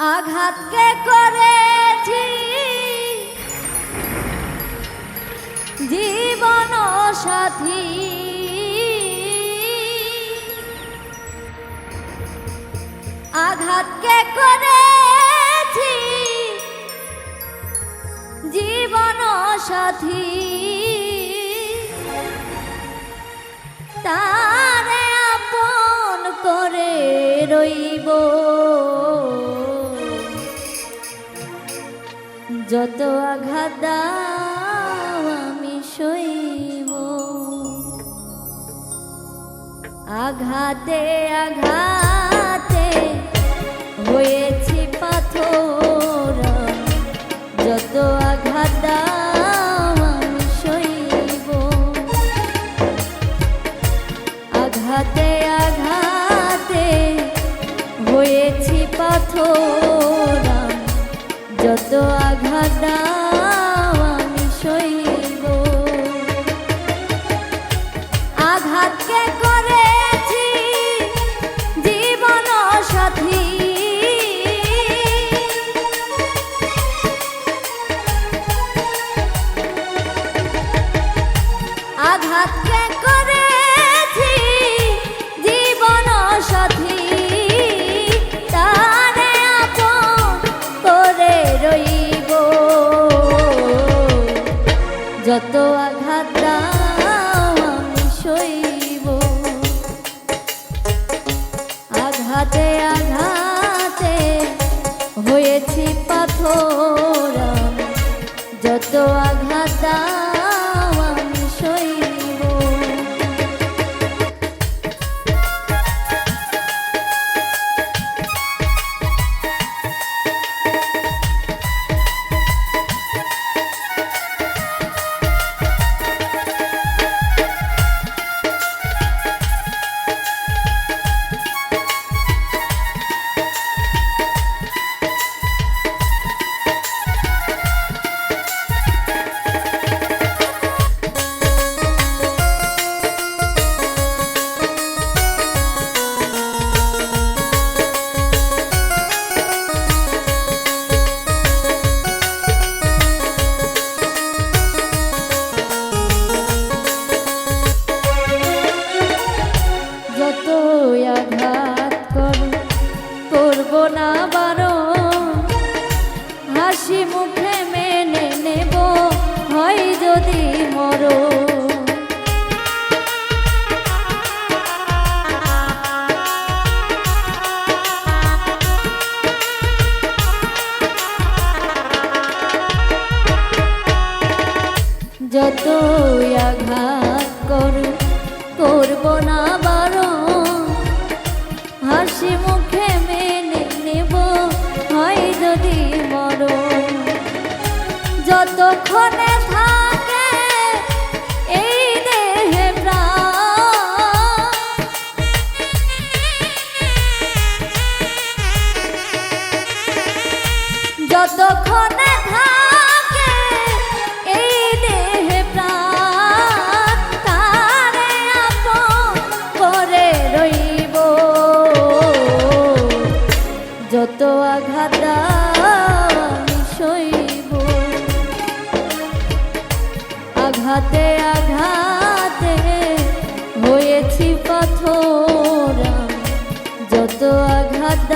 আঘাতকে করেছি। জীবন সাথী। আঘাতকে করেছি। জীবন সাথী। তারে আপন করে রইব। যত আঘাত দাও, আমি সইব। আঘাতে আঘাতে হয়েছি পাথর। যত আঘাত দাও, আমি সইব। আঘাতে আঘাতে হয়েছি পাথর। যত আঘাত যত আঘাত আমি সইব। আঘাতে আঘাতে হয়েছি পাথর। যত আঘাত যত আঘাত করো করব না বারো হাসি মুখে মেনে নেব হয় যদি মরণ। যতক্ষণে যত আঘাত সইব। আঘাতে আঘাতে হয়েছি পাথর যত আঘাত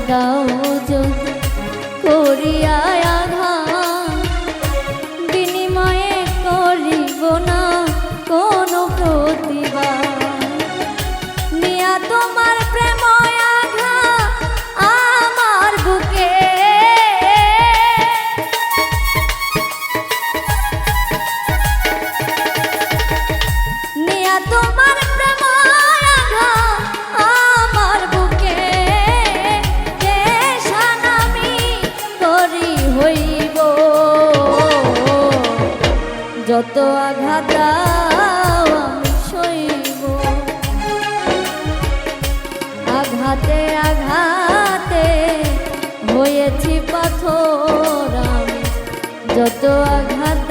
দাও যদি করিয়া যত আঘাত আমি সইব। আঘাতে আঘাতে হয়েছি পাথর আমি। যত আঘাত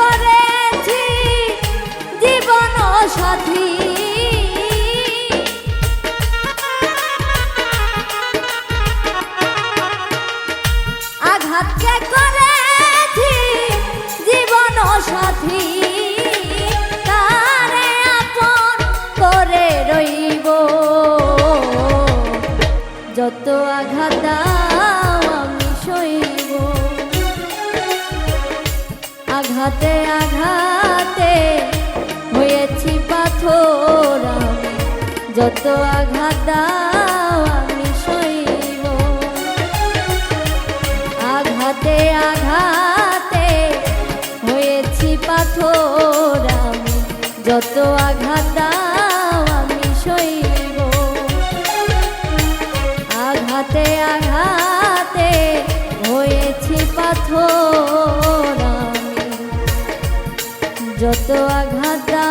করেছি জীবন সাথী। আঘাতে আঘাতে হয়েছি পাথর যত আঘাত দাও, আমি সইব। আঘাতে আঘাতে হয়েছি পাথর যত আঘাত দাও, আমি সইব। আঘাতে আঘাতে হয়েছি পাথর। যত আঘাতা